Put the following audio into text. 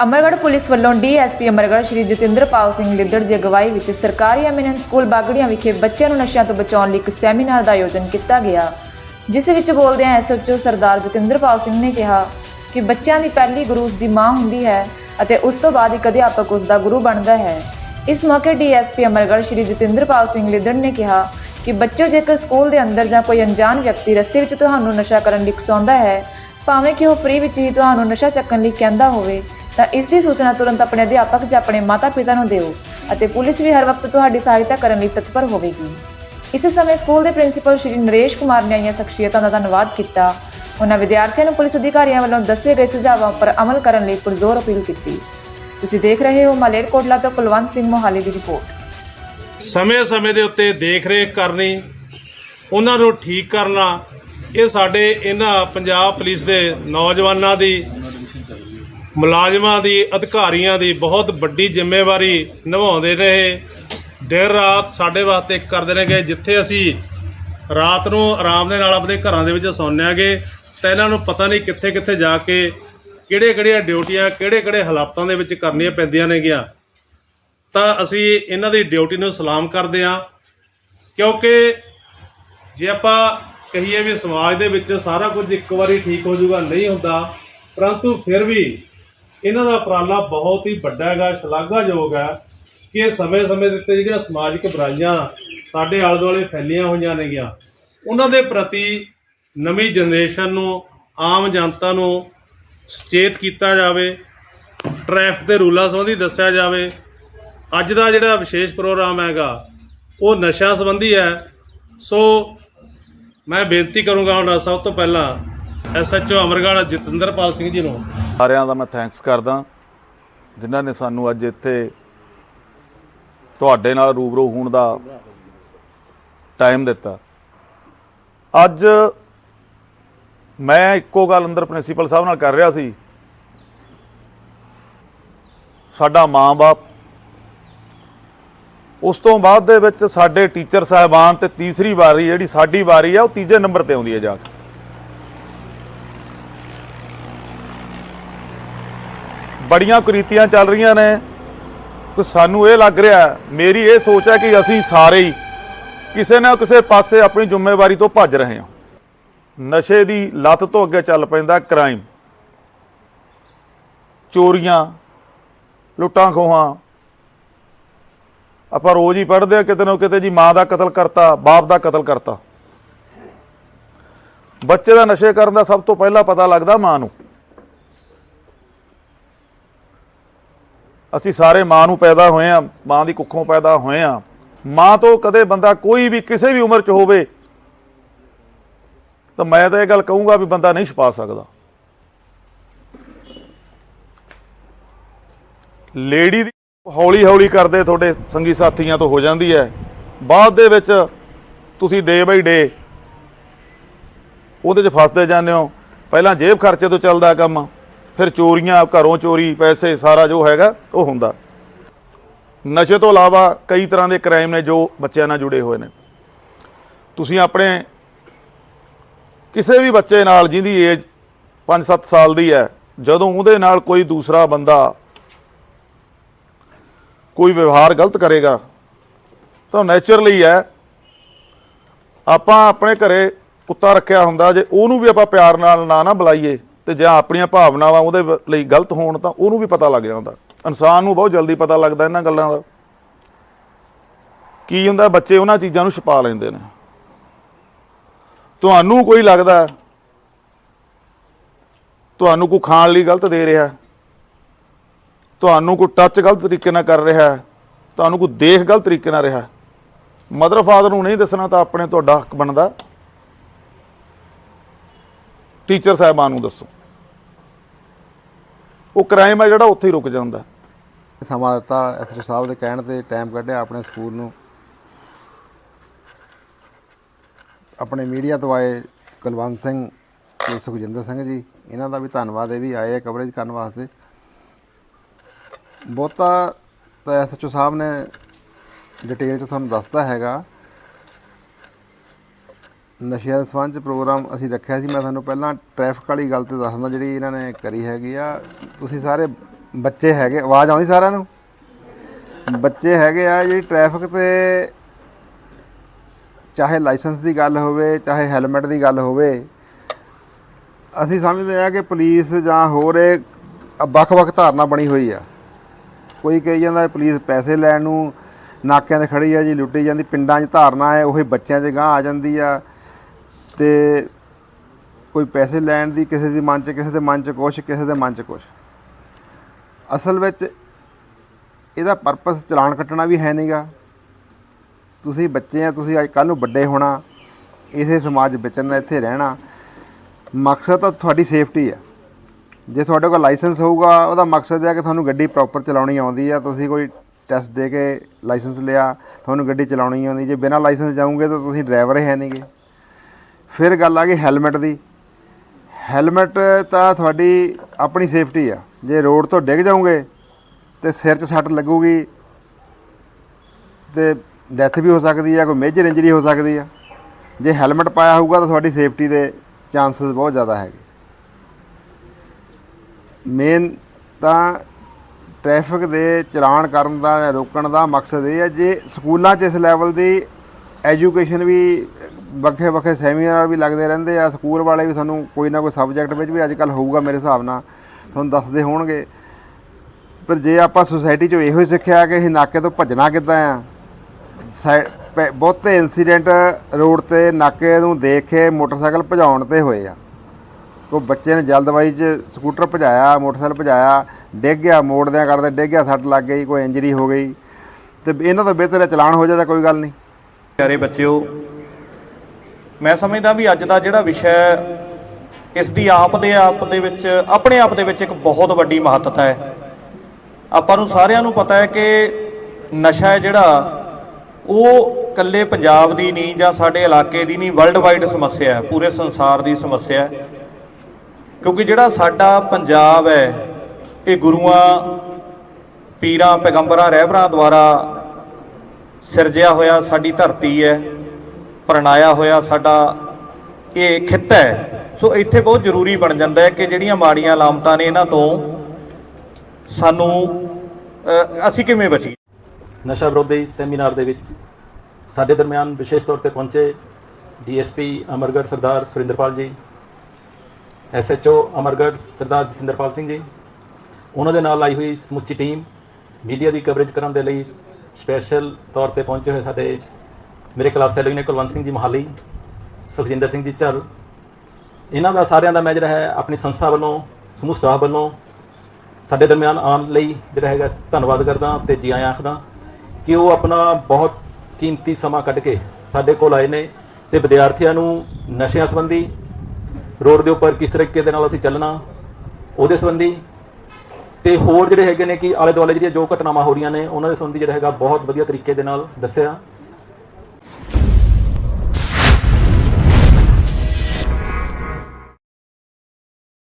Amargarh police ਵੱਲੋਂ DSP Amargarh Shri Jatinderpal Singh Liddar ਦੀ ਅਗਵਾਈ ਵਿੱਚ ਸਰਕਾਰੀ ਐਮੀਨੈਂਸ ਸਕੂਲ ਬਾਗੜੀਆਂ ਵਿਖੇ ਬੱਚਿਆਂ ਨੂੰ ਨਸ਼ਿਆਂ ਤੋਂ ਬਚਾਉਣ ਲਈ ਇੱਕ ਸੈਮੀਨਾਰ ਦਾ ਆਯੋਜਨ ਕੀਤਾ ਗਿਆ। ਜਿਸ ਵਿੱਚ ਬੋਲਦਿਆਂ ਐਸਐਚਓ ਸਰਦਾਰ ਜਤਿੰਦਰਪਾਲ ਸਿੰਘ ਨੇ ਕਿਹਾ ਕਿ ਬੱਚਿਆਂ ਦੀ ਪਹਿਲੀ ਗੁਰੂ ਉਸ ਦੀ ਮਾਂ ਹੁੰਦੀ ਹੈ ਅਤੇ ਉਸ ਤੋਂ ਬਾਅਦ ਇੱਕ ਅਧਿਆਪਕ ਉਸ ਦਾ ਗੁਰੂ ਬਣਦਾ ਹੈ। ਇਸ ਮੌਕੇ ਡੀਐਸਪੀ ਅਮਰਗੜ੍ਹ ਸ਼੍ਰੀ ਜਤਿੰਦਰਪਾਲ ਸਿੰਘ ਲਿੱਦੜ ਨੇ ਕਿਹਾ ਕਿ ਬੱਚਿਓ ਜੇਕਰ ਸਕੂਲ ਦੇ ਅੰਦਰ ਜਾਂ ਕੋਈ ਅਣਜਾਣ ਵਿਅਕਤੀ ਰਸਤੇ ਵਿੱਚ ਤੁਹਾਨੂੰ ਨਸ਼ਾ ਕਰਨ ਲਈ ਉਕਸਾਉਂਦਾ ਹੈ, ਭਾਵੇਂ ਕਿ ਉਹ ਫ੍ਰੀ ਵਿੱਚ ਹੀ ਤੁਹਾਨੂੰ ਨਸ਼ਾ ਚੱਕਣ ਲਈ ਕਹਿੰਦਾ ਹੋਵੇ ਤਾਂ ਇਸ ਦੀ ਸੂਚਨਾ ਤੁਰੰਤ ਆਪਣੇ ਅਧਿਆਪਕ ਜਾਂ ਆਪਣੇ ਮਾਤਾ-ਪਿਤਾ ਨੂੰ ਦਿਓ ਅਤੇ ਪੁਲਿਸ ਵੀ ਹਰ ਵਕਤ ਤੁਹਾਡੀ ਸਹਾਇਤਾ ਕਰਨ ਲਈ ਤਤਪਰ ਹੋਵੇਗੀ। ਇਸੇ ਸਮੇਂ ਸਕੂਲ ਦੇ ਪ੍ਰਿੰਸੀਪਲ ਸ਼੍ਰੀ ਨਰੇਸ਼ ਕੁਮਾਰ ਨੇ ਆਈਆਂ ਸ਼ਖਸੀਅਤਾਂ ਦਾ ਧੰਨਵਾਦ ਕੀਤਾ। ਉਹਨਾਂ ਵਿਦਿਆਰਥੀਆਂ ਨੂੰ ਪੁਲਿਸ ਅਧਿਕਾਰੀਆਂ ਵੱਲੋਂ ਦੱਸੇ ਗਏ ਸੁਝਾਵਾਂ ਉੱਪਰ ਅਮਲ ਕਰਨ ਲਈ ਪੁਰਜ਼ੋਰ ਅਪੀਲ ਕੀਤੀ। ਤੁਸੀਂ ਦੇਖ ਰਹੇ ਹੋ ਮਾਲੇਰਕੋਟਲਾ ਤੋਂ ਕੁਲਵੰਤ ਸਿੰਘ ਮੋਹਾਲੀ ਦੀ ਰਿਪੋਰਟ। ਸਮੇਂ-ਸਮੇਂ ਦੇ ਉੱਤੇ ਦੇਖ-ਰੇਖ ਕਰਨੀ, ਉਹਨਾਂ ਨੂੰ ਠੀਕ ਕਰਨਾ, ਇਹ ਸਾਡੇ ਇਹਨਾਂ ਪੰਜਾਬ ਪੁਲਿਸ ਦੇ ਨੌਜਵਾਨਾਂ ਦੀ ਮੁਲਾਜ਼ਮਾਂ ਦੀ, ਅਧਿਕਾਰੀਆਂ ਦੀ ਬਹੁਤ ਵੱਡੀ ਜ਼ਿੰਮੇਵਾਰੀ ਨਿਭਾਉਂਦੇ ਰਹੇ। ਦਿਨ ਰਾਤ ਸਾਡੇ ਵਾਸਤੇ ਕਰਦੇ ਨੇਗੇ ਜਿੱਥੇ ਅਸੀਂ ਰਾਤ ਨੂੰ ਆਰਾਮ ਦੇ ਨਾਲ ਆਪਣੇ ਘਰਾਂ ਦੇ ਵਿੱਚ ਸੌਂਦੇ ਆਂਗੇ ਤਾਂ ਇਹਨਾਂ ਨੂੰ ਪਤਾ ਨਹੀਂ ਕਿੱਥੇ-ਕਿੱਥੇ ਜਾ ਕੇ ਕਿਹੜੇ-ਕਿਹੜੀਆਂ ਡਿਊਟੀਆਂ, ਕਿਹੜੇ-ਕਿਹੜੇ ਹਾਲਾਤਾਂ ਦੇ ਵਿੱਚ ਕਰਨੀਆਂ ਪੈਂਦੀਆਂ ਨੇਗੀਆਂ। ਤਾਂ ਅਸੀਂ ਇਹਨਾਂ ਦੀ ਡਿਊਟੀ ਨੂੰ ਸਲਾਮ ਕਰਦੇ ਹਾਂ, ਕਿਉਂਕਿ ਜੇ ਆਪਾਂ ਕਹੀਏ ਵੀ ਸਮਾਜ ਦੇ ਵਿੱਚ ਸਾਰਾ ਕੁਝ ਇੱਕ ਵਾਰੀ ਠੀਕ ਹੋ ਜਾਊਗਾ, ਨਹੀਂ ਹੁੰਦਾ, ਪਰੰਤੂ ਫਿਰ ਵੀ ਇਹਨਾਂ ਦਾ ਉਪਰਾਲਾ ਬਹੁਤ ਹੀ ਵੱਡਾ ਹੈਗਾ, ਸ਼ਲਾਘਾਯੋਗ ਹੈ ਕਿ ਸਮੇਂ-ਸਮੇਂ ਦੇ ਉੱਤੇ ਜਿਹੜੀਆਂ ਸਮਾਜਿਕ ਬੁਰਾਈਆਂ ਸਾਡੇ ਆਲੇ ਦੁਆਲੇ ਫੈਲੀਆਂ ਹੋਈਆਂ ਨੇਗੀਆਂ, ਉਹਨਾਂ ਦੇ ਪ੍ਰਤੀ ਨਵੀਂ ਜਨਰੇਸ਼ਨ ਨੂੰ, ਆਮ ਜਨਤਾ ਨੂੰ ਸੁਚੇਤ ਕੀਤਾ ਜਾਵੇ, ਟ੍ਰੈਫਿਕ ਦੇ ਰੂਲਾਂ ਸੰਬੰਧੀ ਦੱਸਿਆ ਜਾਵੇ। ਅੱਜ ਦਾ ਜਿਹੜਾ ਵਿਸ਼ੇਸ਼ ਪ੍ਰੋਗਰਾਮ ਹੈਗਾ, ਉਹ ਨਸ਼ਾ ਸੰਬੰਧੀ ਹੈ। ਸੋ ਮੈਂ ਬੇਨਤੀ ਕਰੂੰਗਾ ਹੁਣ ਸਭ ਤੋਂ ਪਹਿਲਾਂ ਐਸਐਚਓ ਅਮਰਗੜ੍ਹ ਜਤਿੰਦਰਪਾਲ ਸਿੰਘ ਜੀ ਨੂੰ। ਸਾਰਿਆਂ ਦਾ ਮੈਂ ਥੈਂਕਸ ਕਰਦਾ, ਜਿਨ੍ਹਾਂ ਨੇ ਸਾਨੂੰ ਅੱਜ ਇੱਥੇ ਤੁਹਾਡੇ ਨਾਲ ਰੂਬਰੂ ਹੋਣ ਦਾ ਟਾਈਮ ਦਿੱਤਾ। ਅੱਜ ਮੈਂ ਇੱਕੋ ਗੱਲ ਅੰਦਰ ਪ੍ਰਿੰਸੀਪਲ ਸਾਹਿਬ ਨਾਲ ਕਰ ਰਿਹਾ ਸੀ। ਸਾਡਾ ਮਾਂ-ਬਾਪ, ਉਸ ਤੋਂ ਬਾਅਦ ਦੇ ਵਿੱਚ ਸਾਡੇ ਟੀਚਰ ਸਾਹਿਬਾਨ ਤੇ ਤੀਸਰੀ ਵਾਰੀ ਜਿਹੜੀ ਸਾਡੀ ਵਾਰੀ ਆ, ਉਹ ਤੀਜੇ ਨੰਬਰ ਤੇ ਆਉਂਦੀ ਹੈ ਜਾ ਕੇ। ਬੜੀਆਂ ਕੁਰੀਤੀਆਂ ਚੱਲ ਰਹੀਆਂ ਨੇ। ਤੇ ਸਾਨੂੰ ਇਹ ਲੱਗ ਰਿਹਾ, ਮੇਰੀ ਇਹ ਸੋਚ ਹੈ ਕਿ ਅਸੀਂ ਸਾਰੇ ਹੀ ਕਿਸੇ ਨਾ ਕਿਸੇ ਪਾਸੇ ਆਪਣੀ ਜ਼ਿੰਮੇਵਾਰੀ ਤੋਂ ਭੱਜ ਰਹੇ ਹਾਂ। ਨਸ਼ੇ ਦੀ ਲੱਤ ਤੋਂ ਅੱਗੇ ਚੱਲ ਪੈਂਦਾ ਕ੍ਰਾਈਮ ਚੋਰੀਆਂ, ਲੁੱਟਾਂ ਖੋਹਾਂ। ਆਪਾਂ ਰੋਜ਼ ਹੀ ਪੜ੍ਹਦੇ ਆ ਕਿਤੇ ਨਾ ਕਿਤੇ ਜੀ ਮਾਂ ਦਾ ਕਤਲ ਕਰਤਾ, ਬਾਪ ਦਾ ਕਤਲ ਕਰਤਾ। ਬੱਚੇ ਦਾ ਨਸ਼ੇ ਕਰਨ ਦਾ ਸਭ ਤੋਂ ਪਹਿਲਾਂ ਪਤਾ ਲੱਗਦਾ ਮਾਂ ਨੂੰ। ਅਸੀਂ ਸਾਰੇ ਮਾਂ ਨੂੰ ਪੈਦਾ ਹੋਏ ਆ, ਮਾਂ ਦੀ ਕੁੱਖੋਂ ਪੈਦਾ ਹੋਏ ਆ। ਮਾਂ ਤੋਂ ਕਦੇ ਬੰਦਾ ਕੋਈ ਵੀ ਕਿਸੇ ਵੀ ਉਮਰ 'ਚ ਹੋਵੇ, ਤਾਂ ਮੈਂ ਤਾਂ ਇਹ ਗੱਲ ਕਹੂੰਗਾ ਵੀ ਬੰਦਾ ਨਹੀਂ ਛੁਪਾ ਸਕਦਾ। ਲੇਡੀ ਦੀ ਹੌਲੀ ਹੌਲੀ ਕਰਦੇ ਤੁਹਾਡੇ ਸੰਗੀ ਸਾਥੀਆਂ ਤੋਂ ਹੋ ਜਾਂਦੀ ਹੈ। ਬਾਅਦ ਦੇ ਵਿੱਚ ਤੁਸੀਂ ਡੇ ਬਾਈ ਡੇ ਉਹਦੇ 'ਚ ਫਸਦੇ ਜਾਂਦੇ ਹੋ। ਪਹਿਲਾਂ ਜੇਬ ਖਰਚੇ ਤੋਂ ਚੱਲਦਾ ਕੰਮ। ਫਿਰ ਚੋਰੀਆਂ, ਘਰੋਂ ਚੋਰੀ, ਪੈਸੇ, ਸਾਰਾ ਜੋ ਹੈਗਾ, ਉਹ ਹੁੰਦਾ। ਨਸ਼ੇ ਤੋਂ ਇਲਾਵਾ ਕਈ ਤਰ੍ਹਾਂ ਦੇ ਕ੍ਰਾਈਮ ਨੇ ਜੋ ਬੱਚਿਆਂ ਨਾਲ ਜੁੜੇ ਹੋਏ ਨੇ। ਤੁਸੀਂ ਆਪਣੇ ਕਿਸੇ ਵੀ ਬੱਚੇ ਨਾਲ ਜਿਹਦੀ ਏਜ 5-7 ਸਾਲ ਦੀ ਹੈ, ਜਦੋਂ ਉਹਦੇ ਨਾਲ ਕੋਈ ਦੂਸਰਾ ਬੰਦਾ ਕੋਈ ਵਿਵਹਾਰ ਗਲਤ ਕਰੇਗਾ, ਤਾਂ ਨੇਚਰਲੀ ਹੈ। ਆਪਾਂ ਆਪਣੇ ਘਰੇ ਕੁੱਤਾ ਰੱਖਿਆ ਹੁੰਦਾ, ਜੇ ਉਹਨੂੰ ਵੀ ਆਪਾਂ ਪਿਆਰ ਨਾਲ ਨਾ ਨਾ ਬੁਲਾਈਏ ਤੇ ਜਾਂ ਆਪਣੀਆਂ ਭਾਵਨਾਵਾਂ ਉਹਦੇ ਲਈ ਗਲਤ ਹੋਣ ਤਾਂ ਉਹਨੂੰ ਵੀ ਪਤਾ ਲੱਗ ਜਾਂਦਾ। ਇਨਸਾਨ ਨੂੰ ਬਹੁਤ ਜਲਦੀ ਪਤਾ ਲੱਗਦਾ ਇਹਨਾਂ ਗੱਲਾਂ ਦਾ। ਕੀ ਹੁੰਦਾ, ਬੱਚੇ ਉਹਨਾਂ ਚੀਜ਼ਾਂ ਨੂੰ ਛੁਪਾ ਲੈਂਦੇ ਨੇ। ਤੁਹਾਨੂੰ ਕੋਈ ਲੱਗਦਾ ਤੁਹਾਨੂੰ ਕੋਈ ਖਾਣ ਲਈ ਗਲਤ ਦੇ ਰਿਹਾ ਤੁਹਾਨੂੰ ਕੋਈ ਟੱਚ ਗਲਤ ਤਰੀਕੇ ਨਾਲ ਕਰ ਰਿਹਾ ਤੁਹਾਨੂੰ ਕੋਈ ਦੇਖ ਗਲਤ ਤਰੀਕੇ ਨਾਲ ਰਿਹਾ ਮਦਰ ਫਾਦਰ ਨੂੰ ਨਹੀਂ ਦੱਸਣਾ ਤਾਂ ਆਪਣੇ ਤੁਹਾਡਾ ਹੱਕ ਬਣਦਾ। ਟੀਚਰ ਸਾਹਿਬਾਨ ਨੂੰ ਦੱਸੋ। ਉਹ ਕ੍ਰਾਈਮ ਹੈ ਜਿਹੜਾ ਉੱਥੇ ਹੀ ਰੁਕ ਜਾਂਦਾ। ਸਮਾਂ ਦਿੱਤਾ ਐਸਐਸ ਸਾਹਿਬ ਦੇ ਕਹਿਣ ਤੇ ਟਾਈਮ ਕੱਢਿਆ ਆਪਣੇ ਸਕੂਲ ਨੂੰ। ਆਪਣੇ ਮੀਡੀਆ ਤੋਂ ਆਏ ਕੁਲਵੰਤ ਸਿੰਘ ਤੇ ਸੁਖਜਿੰਦਰ ਸਿੰਘ ਜੀ, ਇਹਨਾਂ ਦਾ ਵੀ ਧੰਨਵਾਦ, ਇਹ ਵੀ ਆਏ ਆ ਕਵਰੇਜ ਕਰਨ ਵਾਸਤੇ। ਬਹੁਤਾ ਤਾਂ ਐਸਐਚਓ ਸਾਹਿਬ ਨੇ ਡਿਟੇਲ 'ਚ ਤੁਹਾਨੂੰ ਦੱਸਦਾ ਹੈਗਾ ਨਸ਼ਿਆਂ ਦੇ ਸੰਬੰਧ 'ਚ ਪ੍ਰੋਗਰਾਮ ਅਸੀਂ ਰੱਖਿਆ ਸੀ। ਮੈਂ ਤੁਹਾਨੂੰ ਪਹਿਲਾਂ ਟ੍ਰੈਫਿਕ ਵਾਲੀ ਗੱਲ ਤੇ ਦੱਸਦਾ, ਜਿਹੜੀ ਇਹਨਾਂ ਨੇ ਕਰੀ ਹੈਗੀ ਆ। ਤੁਸੀਂ ਸਾਰੇ ਬੱਚੇ ਹੈਗੇ, ਆਵਾਜ਼ ਆਉਂਦੀ ਸਾਰਿਆਂ ਨੂੰ? ਬੱਚੇ ਹੈਗੇ ਆ ਜਿਹੜੀ ਟ੍ਰੈਫਿਕ ਤੇ ਚਾਹੇ ਲਾਇਸੈਂਸ ਦੀ ਗੱਲ ਹੋਵੇ, ਚਾਹੇ ਹੈਲਮਟ ਦੀ ਗੱਲ ਹੋਵੇ, ਅਸੀਂ ਸਮਝਦੇ ਆ ਕਿ ਪੁਲਿਸ ਜਾਂ ਹੋਰ ਇਹ ਵੱਖ-ਵੱਖ ਧਾਰਨਾ ਬਣੀ ਹੋਈ ਆ। ਕੋਈ ਕਹੀ ਜਾਂਦਾ ਪੁਲਿਸ ਪੈਸੇ ਲੈਣ ਨੂੰ ਨਾਕਿਆਂ ਤੇ ਖੜੀ ਆ ਜੀ, ਲੁੱਟੀ ਜਾਂਦੀ, ਪਿੰਡਾਂ 'ਚ ਧਾਰਨਾ ਹੈ, ਉਹੀ ਬੱਚਿਆਂ 'ਚ ਗਾਂ ਆ ਜਾਂਦੀ ਆ। ਤੇ ਕੋਈ ਪੈਸੇ ਲੈਣ ਦੀ ਕਿਸੇ ਦੀ ਮਨ 'ਚ, ਕਿਸੇ ਦੇ ਮਨ 'ਚ ਕੁਛ, ਕਿਸੇ ਦੇ ਮਨ 'ਚ ਕੁਛ। ਅਸਲ ਵਿੱਚ ਇਹਦਾ ਪਰਪਸ ਚਲਾਨ ਕੱਟਣਾ ਵੀ ਹੈ ਨਹੀਂਗਾ ਤੁਸੀਂ ਬੱਚੇ ਆ, ਤੁਸੀਂ ਅੱਜ ਕੱਲ੍ਹ ਨੂੰ ਵੱਡੇ ਹੋਣਾ, ਇਸੇ ਸਮਾਜ ਵਿੱਚ ਵਿਚਰਨਾ ਇੱਥੇ ਰਹਿਣਾ। ਮਕਸਦ ਤਾਂ ਤੁਹਾਡੀ ਸੇਫਟੀ ਆ। ਜੇ ਤੁਹਾਡੇ ਕੋਲ ਲਾਇਸੈਂਸ ਹੋਊਗਾ, ਉਹਦਾ ਮਕਸਦ ਇਹ ਹੈ ਕਿ ਤੁਹਾਨੂੰ ਗੱਡੀ ਪ੍ਰੋਪਰ ਚਲਾਉਣੀ ਆਉਂਦੀ ਆ। ਤੁਸੀਂ ਕੋਈ ਟੈਸਟ ਦੇ ਕੇ ਲਾਇਸੈਂਸ ਲਿਆ, ਤੁਹਾਨੂੰ ਗੱਡੀ ਚਲਾਉਣੀ ਆਉਂਦੀ। ਜੇ ਬਿਨਾਂ ਲਾਇਸੈਂਸ ਜਾਓਗੇ ਤਾਂ ਤੁਸੀਂ ਡਰਾਈਵਰ ਹੈ ਨਹੀਂਗੇ ਫਿਰ ਗੱਲ ਆ ਗਈ ਹੈਲਮਟ ਦੀ। ਹੈਲਮਟ ਤਾਂ ਤੁਹਾਡੀ ਆਪਣੀ ਸੇਫਟੀ ਆ। ਜੇ ਰੋਡ ਤੋਂ ਡਿੱਗ ਜਾਓਗੇ ਤੇ ਸਿਰ 'ਚ ਸੱਟ ਲੱਗੂਗੀ ਤੇ ਡੈਥ ਵੀ ਹੋ ਸਕਦੀ ਆ, ਕੋਈ ਮੇਜਰ ਇੰਜਰੀ ਹੋ ਸਕਦੀ ਆ। ਜੇ ਹੈਲਮਟ ਪਾਇਆ ਹੋਊਗਾ ਤਾਂ ਤੁਹਾਡੀ ਸੇਫਟੀ ਦੇ ਚਾਂਸਸ ਬਹੁਤ ਜ਼ਿਆਦਾ ਹੈਗੇ। ਮੇਨ ਤਾਂ ਟ੍ਰੈਫਿਕ ਦੇ ਚਲਾਨ ਕਰਨ ਦਾ ਜਾਂ ਰੋਕਣ ਦਾ ਮਕਸਦ ਇਹ ਹੈ ਜੇ ਸਕੂਲਾਂ 'ਚ ਇਸ ਲੈਵਲ ਦੀ ਐਜੂਕੇਸ਼ਨ ਵੀ ਵੱਖੇ ਵੱਖੇ ਸੈਮੀਨਾਰ ਵੀ ਲੱਗਦੇ ਰਹਿੰਦੇ ਆ, ਸਕੂਲ ਵਾਲੇ ਵੀ ਸਾਨੂੰ ਕੋਈ ਨਾ ਕੋਈ ਸਬਜੈਕਟ ਵਿੱਚ ਵੀ ਅੱਜ ਕੱਲ ਹੋਊਗਾ ਮੇਰੇ ਹਿਸਾਬ ਨਾਲ, ਤੁਹਾਨੂੰ ਦੱਸਦੇ ਹੋਣਗੇ। ਪਰ ਜੇ ਆਪਾਂ ਸੁਸਾਇਟੀ 'ਚੋਂ ਇਹੋ ਹੀ ਸਿੱਖਿਆ ਕਿ ਅਸੀਂ ਨਾਕੇ ਤੋਂ ਭੱਜਣਾ ਕਿੱਦਾਂ ਆ ਸਾਈ- ਪੈ- ਬਹੁਤੇ ਇਨਸੀਡੈਂਟ ਰੋਡ ਤੇ ਨਾਕੇ ਨੂੰ ਦੇਖ ਕੇ ਮੋਟਰਸਾਈਕਲ ਭਜਾਉਣ ਤੇ ਹੋਏ ਆ। ਕੋਈ ਬੱਚੇ ਨੇ ਜਲਦਬਾਜ਼ੀ 'ਚ ਸਕੂਟਰ ਭਜਾਇਆ, ਮੋਟਰਸਾਈਕਲ ਭਜਾਇਆ, ਡਿੱਗ ਗਿਆ, ਮੋੜਦਿਆਂ ਕਰਦੇ ਡਿੱਗ ਗਿਆ, ਸੱਟ ਲੱਗ ਗਈ, ਕੋਈ ਇੰਜਰੀ ਹੋ ਗਈ। ਤੇ ਇਹਨਾਂ ਤੋਂ ਬਿਹਤਰ ਹੈ ਚਲਾਨ ਹੋ ਜਾਂਦਾ ਕੋਈ ਗੱਲ ਨਹੀਂ। ਪਿਆਰੇ ਬੱਚਿਓ ਮੈਂ ਸਮਝਦਾ ਵੀ ਅੱਜ ਦਾ ਜਿਹੜਾ ਵਿਸ਼ਾ ਇਸ ਦੀ ਆਪ ਦੇ ਆਪ ਦੇ ਵਿੱਚ, ਆਪਣੇ ਆਪ ਦੇ ਵਿੱਚ ਇੱਕ ਬਹੁਤ ਵੱਡੀ ਮਹੱਤਤਾ ਹੈ। ਆਪਾਂ ਨੂੰ ਸਾਰਿਆਂ ਨੂੰ ਪਤਾ ਹੈ ਕਿ ਨਸ਼ਾ ਹੈ ਜਿਹੜਾ, ਉਹ ਇਕੱਲੇ ਪੰਜਾਬ ਦੀ ਨਹੀਂ ਜਾਂ ਸਾਡੇ ਇਲਾਕੇ ਦੀ ਨਹੀਂ ਵਰਲਡ ਵਾਈਡ ਸਮੱਸਿਆ ਹੈ, ਪੂਰੇ ਸੰਸਾਰ ਦੀ ਸਮੱਸਿਆ ਹੈ। ਕਿਉਂਕਿ ਜਿਹੜਾ ਸਾਡਾ ਪੰਜਾਬ ਹੈ, ਇਹ ਗੁਰੂਆਂ, ਪੀਰਾਂ, ਪੈਗੰਬਰਾਂ, ਰਹਿਬਰਾਂ ਦੁਆਰਾ ਸਿਰਜਿਆ ਹੋਇਆ ਸਾਡੀ ਧਰਤੀ ਹੈ। ਪ੍ਰਣਾਇਆ ਹੋਇਆ ਸਾਡਾ ਇਹ ਖਿੱਤਾ ਹੈ। ਸੋ ਇੱਥੇ ਬਹੁਤ ਜ਼ਰੂਰੀ ਬਣ ਜਾਂਦਾ ਹੈ ਕਿ ਜਿਹੜੀਆਂ ਮਾੜੀਆਂ ਲਾਮਤਾਂ ਨੇ ਇਹਨਾਂ ਤੋਂ ਸਾਨੂੰ ਅਸੀਂ ਕਿਵੇਂ ਬਚੀਏ? ਨਸ਼ਾ ਵਿਰੋਧੀ ਸੈਮੀਨਾਰ ਦੇ ਵਿੱਚ ਸਾਡੇ ਦਰਮਿਆਨ ਵਿਸ਼ੇਸ਼ ਤੌਰ ਤੇ ਪਹੁੰਚੇ ਡੀਐਸਪੀ ਅਮਰਗੜ੍ਹ ਸਰਦਾਰ ਸੁਰਿੰਦਰਪਾਲ ਜੀ, ਐਸਐਚਓ ਅਮਰਗੜ੍ਹ ਸਰਦਾਰ ਜਤਿੰਦਰਪਾਲ ਸਿੰਘ ਜੀ, ਉਹਨਾਂ ਦੇ ਨਾਲ ਆਈ ਹੋਈ ਸਮੁੱਚੀ ਟੀਮ ਮੀਡੀਆ ਦੀ ਕਵਰੇਜ ਕਰਨ ਦੇ ਲਈ ਸਪੈਸ਼ਲ ਤੌਰ ਤੇ ਪਹੁੰਚੇ ਹੋਏ ਸਾਡੇ ਮੇਰੇ ਕਲਾਸ ਫੈਲੋ ਨੇ ਕੁਲਵੰਤ ਸਿੰਘ ਜੀ ਮਹਾਲੀ, ਸੁਖਜਿੰਦਰ ਸਿੰਘ ਜੀ ਝੱਲ। ਇਹਨਾਂ ਦਾ ਸਾਰਿਆਂ ਦਾ ਮੈਂ ਜਿਹੜਾ ਹੈ ਆਪਣੀ ਸੰਸਥਾ ਵੱਲੋਂ, ਸਮੂਹ ਸਟਾਫ ਵੱਲੋਂ ਸਾਡੇ ਦਰਮਿਆਨ ਆਉਣ ਲਈ ਜਿਹੜਾ ਹੈਗਾ ਧੰਨਵਾਦ ਕਰਦਾ ਤੇ ਜੀ ਆਇਆਂ ਆਖਦਾ ਕਿ ਉਹ ਆਪਣਾ ਬਹੁਤ ਕੀਮਤੀ ਸਮਾਂ ਕੱਢ ਕੇ ਸਾਡੇ ਕੋਲ ਆਏ ਨੇ ਤੇ ਵਿਦਿਆਰਥੀਆਂ ਨੂੰ ਨਸ਼ਿਆਂ ਸੰਬੰਧੀ, ਰੋਡ ਦੇ ਉੱਪਰ ਕਿਸ ਤਰੀਕੇ ਦੇ ਨਾਲ ਅਸੀਂ ਚੱਲਣਾ, ਉਹਦੇ ਸੰਬੰਧੀ ਤੇ ਹੋਰ ਜਿਹੜੇ ਹੈਗੇ ਨੇ ਕਿ ਆਲੇ ਦੁਆਲੇ ਜਿਹੜੀਆਂ ਜੋ ਘਟਨਾਵਾਂ ਹੋ ਰਹੀਆਂ ਨੇ, ਉਹਨਾਂ ਦੇ ਸੰਬੰਧੀ ਜਿਹੜਾ ਹੈਗਾ ਬਹੁਤ ਵਧੀਆ ਤਰੀਕੇ ਦੇ ਨਾਲ ਦੱਸਿਆ।